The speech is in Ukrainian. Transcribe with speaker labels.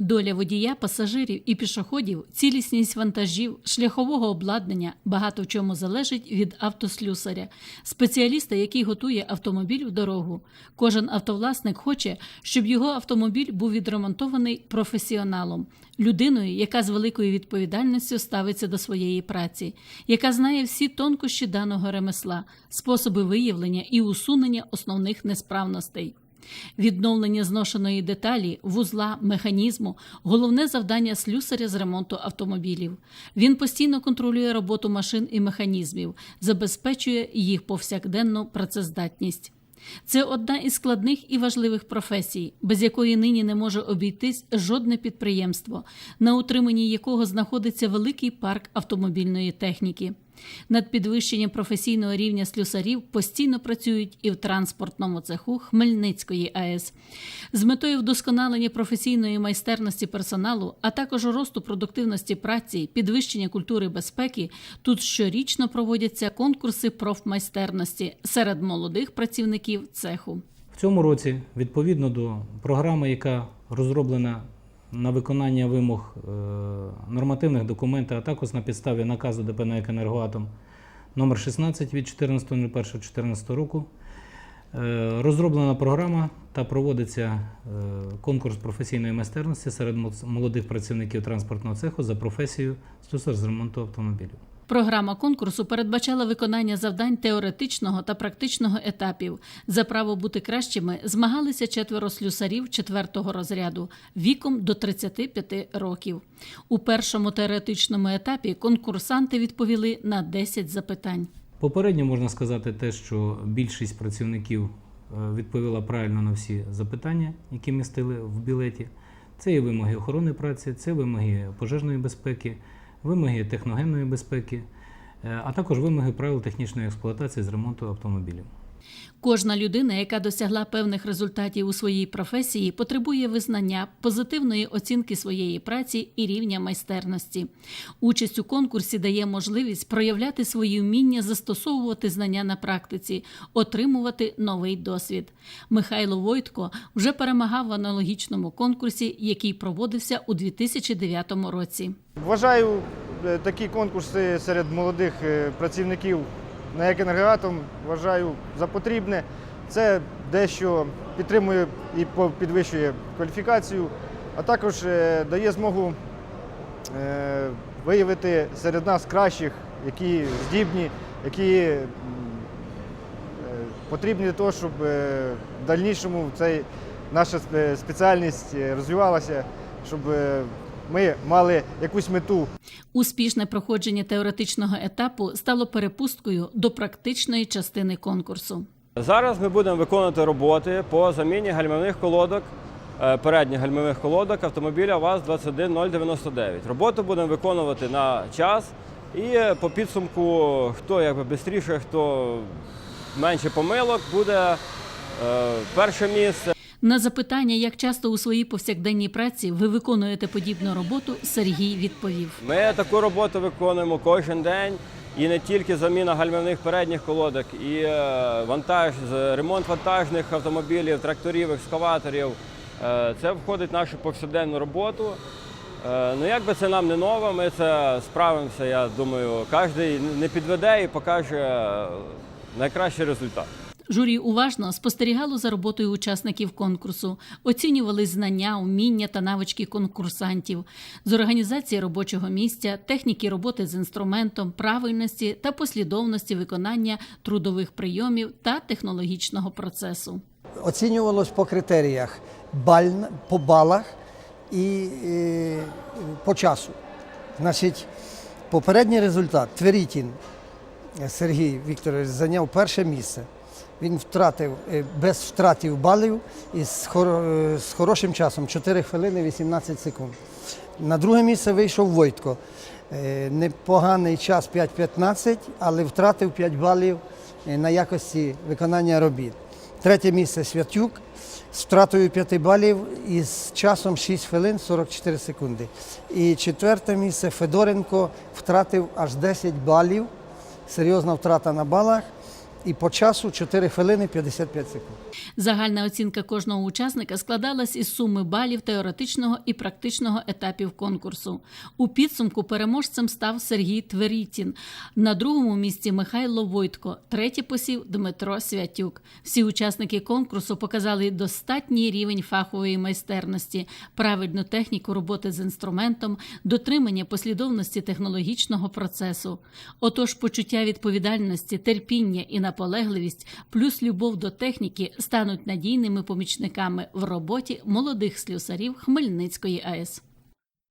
Speaker 1: Доля водія, пасажирів і пішоходів, цілісність вантажів, шляхового обладнання багато в чому залежить від автослюсаря, спеціаліста, який готує автомобіль в дорогу. Кожен автовласник хоче, щоб його автомобіль був відремонтований професіоналом, людиною, яка з великою відповідальністю ставиться до своєї праці, яка знає всі тонкощі даного ремесла, способи виявлення і усунення основних несправностей. Відновлення зношеної деталі, вузла, механізму головне завдання слюсаря з ремонту автомобілів. Він постійно контролює роботу машин і механізмів, забезпечує їх повсякденну працездатність. Це одна із складних і важливих професій, без якої нині не може обійтись жодне підприємство, на утриманні якого знаходиться великий парк автомобільної техніки. Над підвищенням професійного рівня слюсарів постійно працюють і в транспортному цеху Хмельницької АЕС. З метою вдосконалення професійної майстерності персоналу, а також росту продуктивності праці, підвищення культури безпеки, тут щорічно проводяться конкурси профмайстерності серед молодих працівників цеху.
Speaker 2: В цьому році, відповідно до програми, яка розроблена на виконання вимог е, нормативних документів, а також на підставі наказу ДП «НАЕК «Енергоатом» номер 16 від 14.01.2014 року, е, розроблена програма та проводиться е, конкурс професійної майстерності серед молодих працівників транспортного цеху за професією слюсар з ремонту автомобілів.
Speaker 1: Програма конкурсу передбачала виконання завдань теоретичного та практичного етапів. За право бути кращими змагалися четверо слюсарів четвертого розряду віком до 35 років. У першому теоретичному етапі конкурсанти відповіли на 10 запитань.
Speaker 2: Попередньо можна сказати те, що більшість працівників е, відповіла правильно на всі запитання, які містили в білеті. Це і вимоги охорони праці, це вимоги пожежної безпеки, вимоги техногенної безпеки, е, а також вимоги правил технічної експлуатації з ремонту автомобілів.
Speaker 1: Кожна людина, яка досягла певних результатів у своїй професії, потребує визнання, позитивної оцінки своєї праці і рівня майстерності. Участь у конкурсі дає можливість проявляти свої вміння, застосовувати знання на практиці, отримувати новий досвід. Михайло Войтко вже перемагав в аналогічному конкурсі, який проводився у 2009 році.
Speaker 3: Вважаю е, такі конкурси серед молодих е, працівників на як енергоатом вважаю за потрібне. Це дещо підтримує і підвищує кваліфікацію, а також е, дає змогу е, виявити серед нас кращих, які здібні, які е, потрібні для того, щоб в дальнішому цей, наша спеціальність розвивалася, щоб ми мали якусь мету.
Speaker 1: Успішне проходження теоретичного етапу стало перепусткою до практичної частини конкурсу.
Speaker 4: Зараз ми будемо виконувати роботи по заміні гальмівних колодок, е, передніх гальмівних колодок автомобіля ВАЗ-21099. Роботу будемо виконувати на час і е, по підсумку, хто якби швидше, хто менше помилок, буде е, перше місце.
Speaker 1: На запитання, як часто у своїй повсякденній праці ви виконуєте подібну роботу, Сергій відповів.
Speaker 4: Ми таку роботу виконуємо кожен день. І не тільки заміна гальмівних передніх колодок, і е, вантаж, ремонт вантажних автомобілів, тракторів, екскаваторів. Е, Це входить в нашу повсякденну роботу. Е, Ну, якби це нам не ново, ми це справимося. Я думаю, кожен не підведе і покаже найкращий результат.
Speaker 1: Журі уважно спостерігало за роботою учасників конкурсу, оцінювали знання, вміння та навички конкурсантів з організації робочого місця, техніки роботи з інструментом, правильності та послідовності виконання трудових прийомів та технологічного процесу.
Speaker 5: оцінювалось по критеріях баль, по балах і е, по часу. Значить, попередній результат Тверітін Сергій Вікторович зайняв перше місце. Він втратив е, без втратів балів і з, хоро- е, з хорошим часом 4 хвилини 18 секунд. На друге місце вийшов Войтко. Е, Непоганий час 5.15, але втратив 5 балів на якості виконання робіт. Третє місце Святюк з втратою 5 балів і з часом 6 хвилин 44 секунди. І четверте місце Федоренко втратив аж 10 балів. Серйозна втрата на балах і по часу 4 хвилини 55 секунд.
Speaker 1: Загальна оцінка кожного учасника складалась із суми балів теоретичного і практичного етапів конкурсу. У підсумку переможцем став Сергій Тверітін. На другому місці Михайло Войтко, третє посів Дмитро Святюк. Всі учасники конкурсу показали достатній рівень фахової майстерності, правильну техніку роботи з інструментом, дотримання послідовності технологічного процесу. Отож, почуття відповідальності, терпіння і наполегливість, плюс любов до техніки стануть надійними помічниками в роботі молодих слюсарів Хмельницької АЕС.